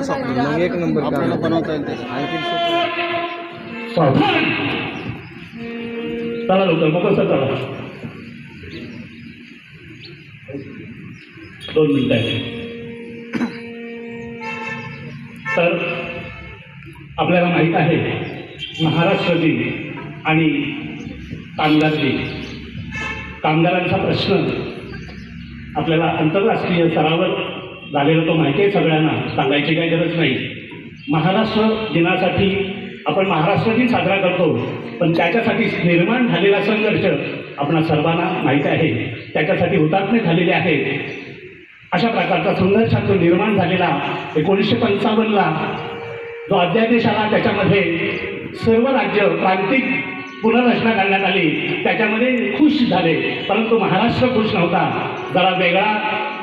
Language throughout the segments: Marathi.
मग एक नंबर आपल्याला बनवता येईल त्याचं. आणखी सावधान चला लवकर मग कसं चला. दोन मिनिटं आहे. तर आपल्याला माहीत आहे महाराष्ट्र दिन आणि कामगार दिन. कामगारांचा प्रश्न आपल्याला आंतरराष्ट्रीय स्तरावर झालेला तो माहिती आहे सगळ्यांना सांगायची काही गरज नाही. महाराष्ट्र दिनासाठी आपण महाराष्ट्र दिन साजरा करतो पण त्याच्यासाठी निर्माण झालेला संघर्ष आपणा सर्वांना माहीत आहे. त्याच्यासाठी हुतात्मे झालेले आहेत. अशा प्रकारचा संघर्षातून निर्माण झालेला एकोणीसशे पंचावन्नला जो अध्यादेश आला त्याच्यामध्ये सर्व राज्य प्रांतिक पुनर्रचना करण्यात आली. त्याच्यामध्ये खुश झाले परंतु महाराष्ट्र खुश नव्हता. जरा वेगळा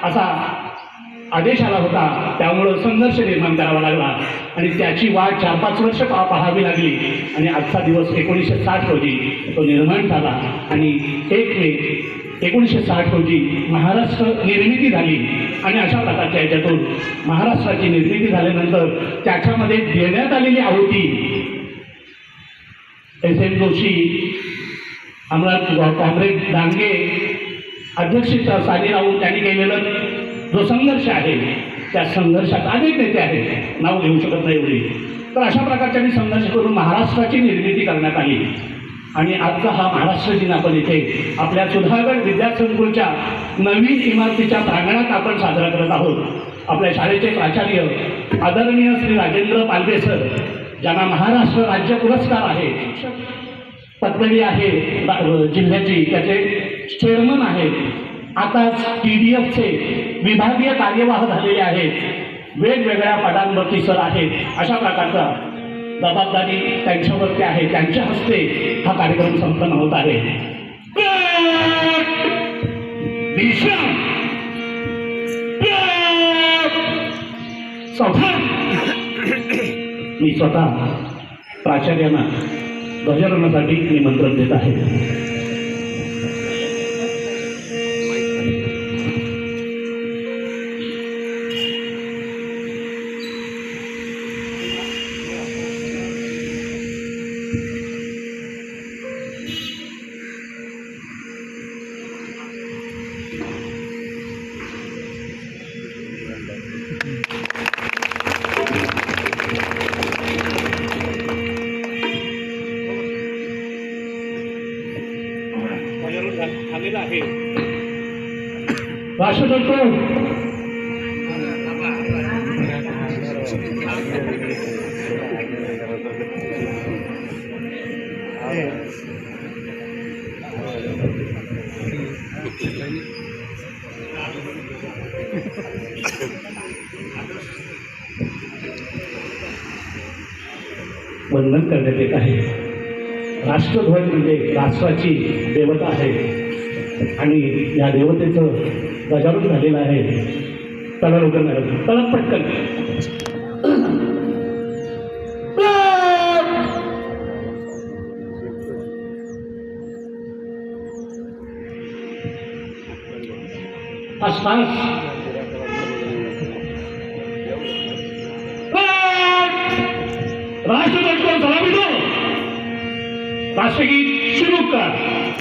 असा आदेश आला होता. त्यामुळं संघर्ष निर्माण करावा लागला. आणि त्याची वाट चार पाच वर्ष पा पाहावी लागली. आणि आजचा दिवस एकोणीसशे साठ रोजी तो निर्माण झाला. आणि एक मे एकोणीसशे साठ रोजी महाराष्ट्र निर्मिती झाली. आणि अशा प्रकारच्या याच्यातून महाराष्ट्राची निर्मिती झाल्यानंतर त्याच्यामध्ये देण्यात आलेली आहुती. एस. एम. जोशी आमदार कॉम्रेड डांगे अध्यक्षीचा साली राहून त्यांनी केलेलं जो संघर्ष आहे त्या संघर्षात अनेक नेते आहेत. नाव घेऊ शकत नाही एवढी. तर अशा प्रकारच्या संघर्ष करून महाराष्ट्राची निर्मिती करण्यात आली. आणि आजचा हा महाराष्ट्र दिन आपण इथे आपल्या सुधागड विद्यासंकुलच्या नवीन इमारतीच्या प्रांगणात आपण साजरा करत आहोत. आपल्या शाळेचे प्राचार्य आदरणीय श्री राजेंद्र पालवे सर ज्यांना महाराष्ट्र राज्य पुरस्कार आहे. पदवी आहे जिल्ह्याची त्याचे चेअरमन आहेत. आताच टी डी एफचे विभागीय कार्यवाह झालेले आहेत. वेगवेगळ्या पदांवरती सर आहेत. अशा प्रकारचा जबाबदारी त्यांच्यावरती आहे. त्यांच्या हस्ते हा कार्यक्रम संपन्न होत आहे. मी स्वतः प्राचार्यांना ध्वजारोहणासाठी निमंत्रण देत आहे. झालेला आहे. वंदन करण्यात येत आहे. राष्ट्रध्वज म्हणजे राष्ट्राची देवता आहे. आणि या देवतेचं गजारोहण झालेलं आहे. चला लोक मॅडम. चला पटकन. आसपास फास्ट सलामी राष्ट्रगीत सुरू कर.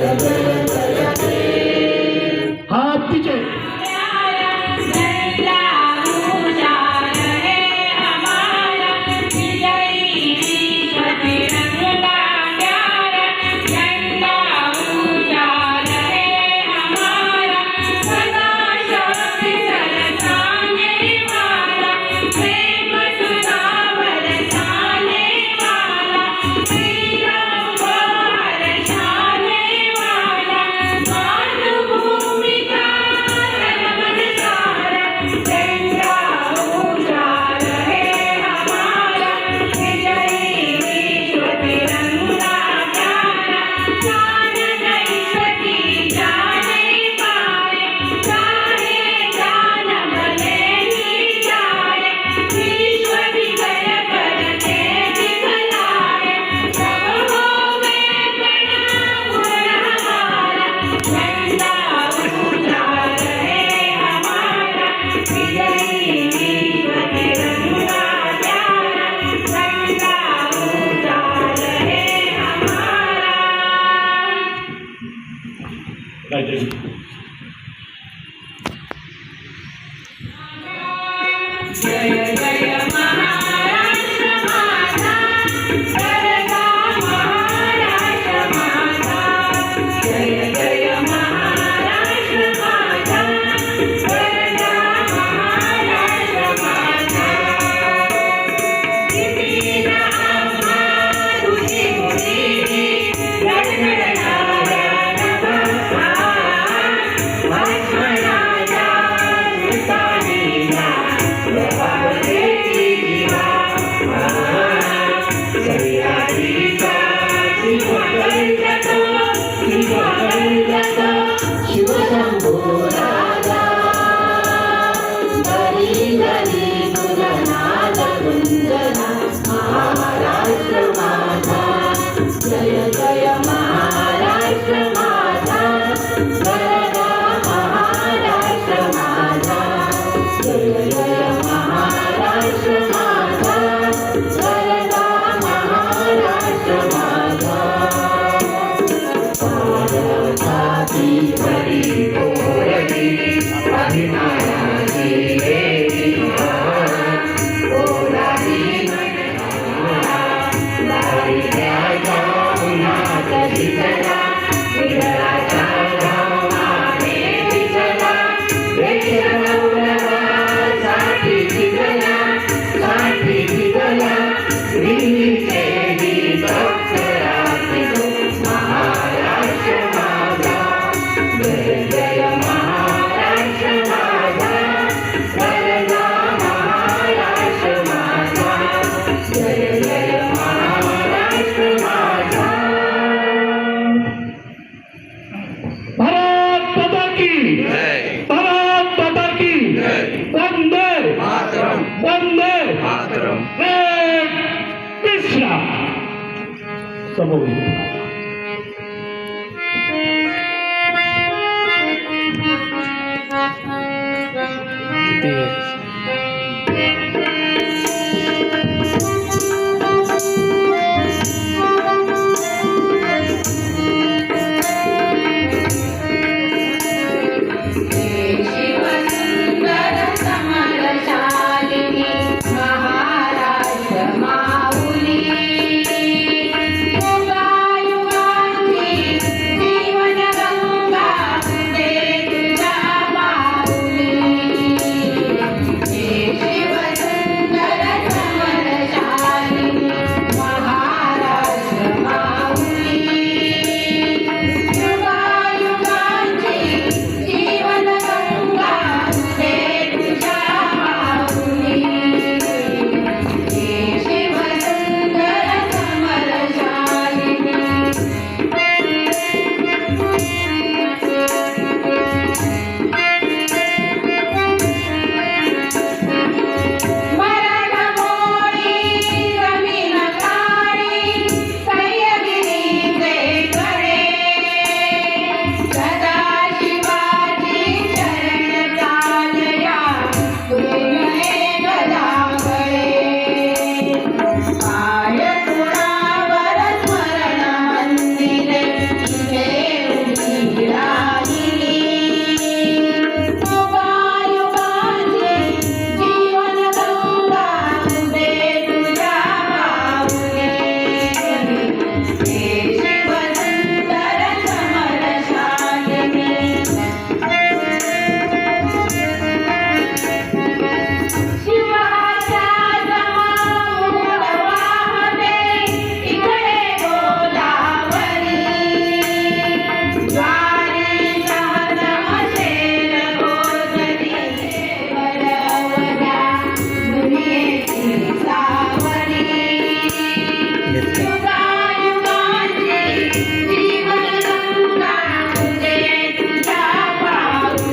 Yeah. Sweet. 什么名牌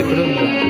Alejandro.